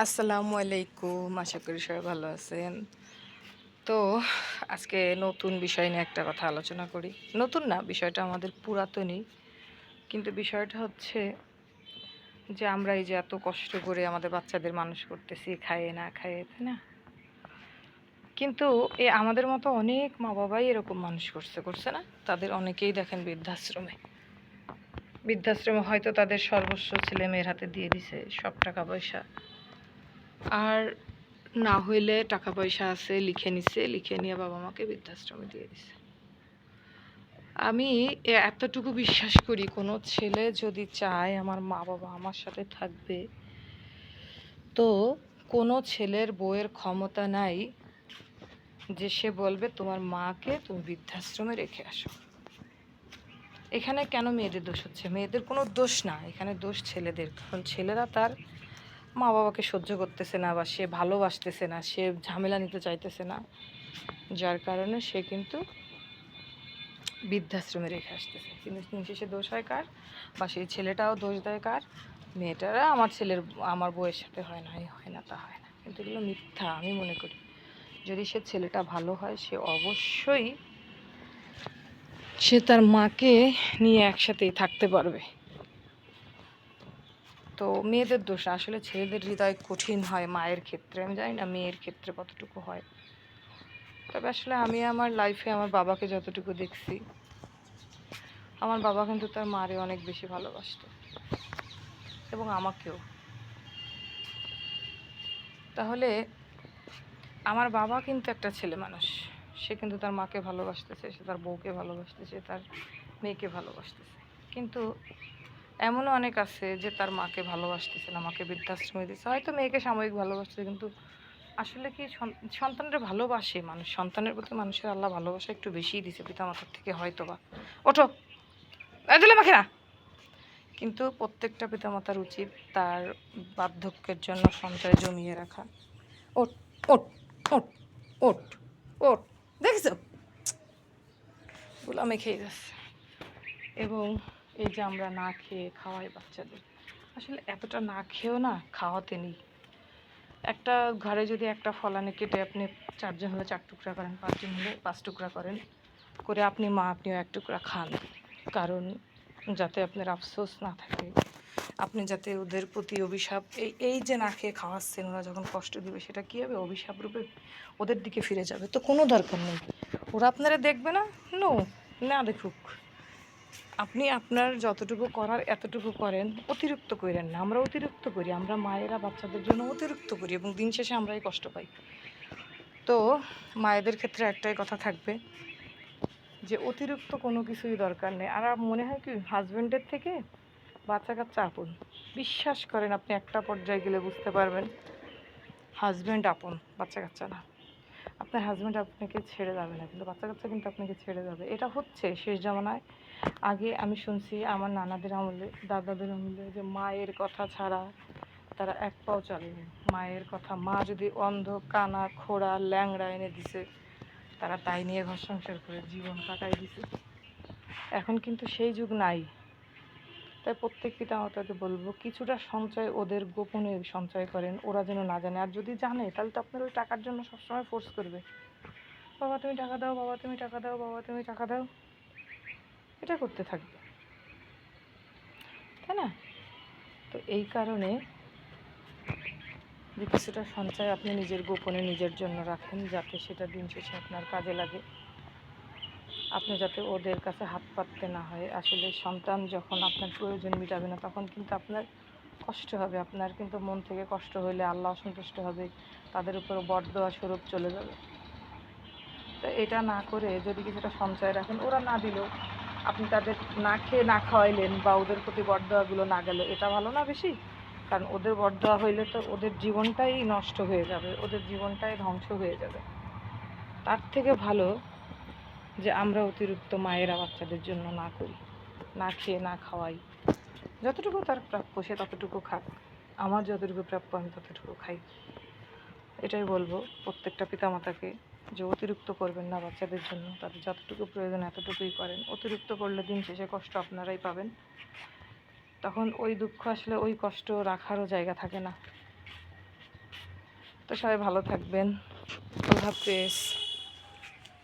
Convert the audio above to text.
আসসালামু আলাইকুম, আশা করি সবাই ভালো আছেন। তো, আজকে নতুন বিষয় নিয়ে একটা কথা আলোচনা করি। নতুন না, বিষয়টা আমাদের পুরাতনই। কিন্তু বিষয়টা হচ্ছে যে আমরা এই যে এত কষ্ট করে আমাদের বাচ্চাদের মানুষ করতেছি খাইয়ে না খাইয়ে তাই না? কিন্তু এ আমাদের মতো অনেক মা বাবাই এরকম মানুষ করছে করছে না? তাদের অনেকেই দেখেন বৃদ্ধাশ্রমে। বৃদ্ধাশ্রমে হয়তো তাদের সর্বস্ব ছেলে মেয়ের হাতে দিয়ে দিছে, সব টাকা পয়সা। আর না হইলে টাকা পয়সা আছে, লিখে নিছে, লিখে নিয়ে বাবা মাকে বৃদ্ধাশ্রমে দিয়ে দিছে। আমি এতটুকু বিশ্বাস করি, কোনো ছেলে যদি চায় আমার মা বাবা আমার সাথে থাকবে, তো কোনো ছেলের বইয়ের ক্ষমতা নাই যে সে বলবে, তোমার মাকে তুমি বৃদ্ধাশ্রমে রেখে আসো। এখানে কেন মেয়েদের দোষ হচ্ছে? মেয়েদের কোনো দোষ না, এখানে দোষ ছেলেদের। কারণ ছেলেরা তার মা বাবাকে সহ্য করতেছে না বা সে ভালোবাসতেছে না, সে ঝামেলা নিতে চাইতেছে না, যার কারণে সে কিন্তু বৃদ্ধাশ্রমে রেখে আসতেছে। কিন্তু শেষে দোষ হয় কার? বা সেই ছেলেটাও দোষ দেয় কার? মেয়েটারা আমার ছেলের, আমার বউয়ের সাথে হয় না হয় না, তা হয় না। কিন্তু এগুলো মিথ্যা, আমি মনে করি। যদি সে ছেলেটা ভালো হয়, সে অবশ্যই সে তার মাকে নিয়ে একসাথেই থাকতে পারবে। তো মেয়েদের দোষ, আসলে ছেলেদের হৃদয় কঠিন হয় মায়ের ক্ষেত্রে। আমি জানি না মেয়ের ক্ষেত্রে কতটুকু হয়। তবে আসলে আমি আমার লাইফে আমার বাবাকে যতটুকু দেখছি, আমার বাবা কিন্তু তার মারে অনেক বেশি ভালোবাসতো এবং আমাকেও। তাহলে আমার বাবা কিন্তু একটা ছেলে মানুষ। সে কিন্তু তার মাকে ভালোবাসতেছে, সে তার বউকে ভালোবাসতেছে, তার মেয়েকে ভালোবাসতেছে। কিন্তু এমনও অনেক আছে যে তার মাকে ভালোবাসতেছে না, মাকে বৃদ্ধাশ্রমে দিচ্ছে হয়তো মেয়েকে সাময়িক ভালোবাসছে কিন্তু আসলে কি সন- সন্তানরা ভালোবাসে মানুষ। সন্তানের প্রতি মানুষের আল্লাহ ভালোবাসা একটু বেশিই দিছে, পিতামাতার থেকে হয়তো বা ওঠো দিলে মাখে না কিন্তু প্রত্যেকটা পিতামাতার উচিত তার বার্ধক্যের জন্য সঞ্চয় জমিয়ে রাখা। ওট ওট ওট ওট ওট দেখছ? গুলামে খেয়ে যাচ্ছে। এবং এই যে আমরা না খেয়ে খাওয়াই বাচ্চাদের। আসলে এতটা না খেয়েও না খাওয়াতে নেই। একটা ঘরে যদি একটা ফলানে কেটে আপনি চারজন হলে চার টুকরা করেন, পাঁচজন হলে পাঁচ টুকরা করেন, করে আপনি মা আপনিও এক টুকরা খান। কারণ যাতে আপনার আফসোস না থাকে, আপনি যাতে ওদের প্রতি অভিশাপ, এই এই যে না খেয়ে খাওয়াচ্ছেন ওরা যখন কষ্ট দিবে, সেটা কী হবে? অভিশাপ রূপে ওদের দিকে ফিরে যাবে। তো কোনো দরকার নেই। ওরা আপনারা দেখবে না? নো না দেখুক। আপনি আপনার যতটুকু করার এতটুকু করেন, অতিরিক্ত করেন না। আমরা অতিরিক্ত করি, আমরা মায়েরা বাচ্চাদের জন্য অতিরিক্ত করি এবং দিন শেষে আমরাই কষ্ট পাই। তো মায়েদের ক্ষেত্রে একটাই কথা থাকবে যে, অতিরিক্ত কোনো কিছুই দরকার নেই। আর মনে হয় কি হাজব্যান্ডের থেকে বাচ্চা কাচ্চা আপন। বিশ্বাস করেন আপনি একটা পর্যায়ে গেলে বুঝতে পারবেন হাজব্যান্ড আপন, বাচ্চা কাচ্চা না। আপনার হাজব্যান্ড আপনাকে ছেড়ে যাবে না, কিন্তু বাচ্চা কাচ্চা কিন্তু আপনাকে ছেড়ে যাবে। এটা হচ্ছে শেষ জামানায়। আগে আমি শুনছি আমার নানাদের আমলে, দাদাদের আমলে যে মায়ের কথা ছাড়া তারা এক পাও চলেনি। মায়ের কথা, মা যদি অন্ধ, কানা, খোড়া, ল্যাংড়া এনে দিছে, তারা তাই নিয়ে ঘর সংসার করে জীবন কাটাই দিছে। এখন কিন্তু সেই যুগ নাই। তাই প্রত্যেক পিতা মাতাকে বলব, কিছুটা সঞ্চয় ওদের গোপনে সঞ্চয় করেন, ওরা যেন না জানে। আর যদি জানে, তাহলে তো আপনার ওই টাকার জন্য সবসময় ফোর্স করবে। বাবা, তুমি টাকা দাও, বাবা, তুমি টাকা দাও, বাবা, তুমি টাকা দাও। এটা করতে থাকবে। তাই না? তো এই কারণে যে কিছুটা সঞ্চয় আপনি নিজের গোপনে নিজের জন্য রাখেন, যাতে সেটা দিন শেষে আপনার কাজে লাগে। আপনি যাতে ওদের কাছে হাত পাততে না হয়। আসলে সন্তান যখন আপনার প্রয়োজন মিটাবে না, তখন কিন্তু আপনার কষ্ট হবে। আপনার কিন্তু মন থেকে কষ্ট হলে আল্লাহ অসন্তুষ্ট হবে। তাদের উপর বরদোয়া স্বরূপ চলে যাবে। তো এটা না করে যদি কিছুটা সঞ্চয় রাখেন, ওরা না দিলেও আপনি তাদের না খেয়ে না খাওয়াইলেন বা ওদের প্রতি বরদোয়াগুলো না গেল, এটা ভালো না বেশি? কারণ ওদের বরদোয়া হইলে তো ওদের জীবনটাই নষ্ট হয়ে যাবে, ওদের জীবনটাই ধ্বংস হয়ে যাবে। তার থেকে ভালো যে আমরা অতিরিক্ত মায়েরা বাচ্চাদের জন্য না করি, না খেয়ে, না খাওয়াই। যতটুকু তার প্রাপ্য, সে ততটুকু খাক। আমার যতটুকু প্রাপ্য, আমি ততটুকু খাই। এটাই বলব প্রত্যেকটা পিতামাতাকে যে অতিরিক্ত করবেন না বাচ্চাদের জন্য। তাদের যতটুকু প্রয়োজন এতটুকুই করেন। অতিরিক্ত করলে দিন শেষে কষ্ট আপনারাই পাবেন। তখন ওই দুঃখ আসলে ওই কষ্ট রাখারও জায়গা থাকে না। তো সবাই ভালো থাকবেন। আল্লাহ হাফেজ।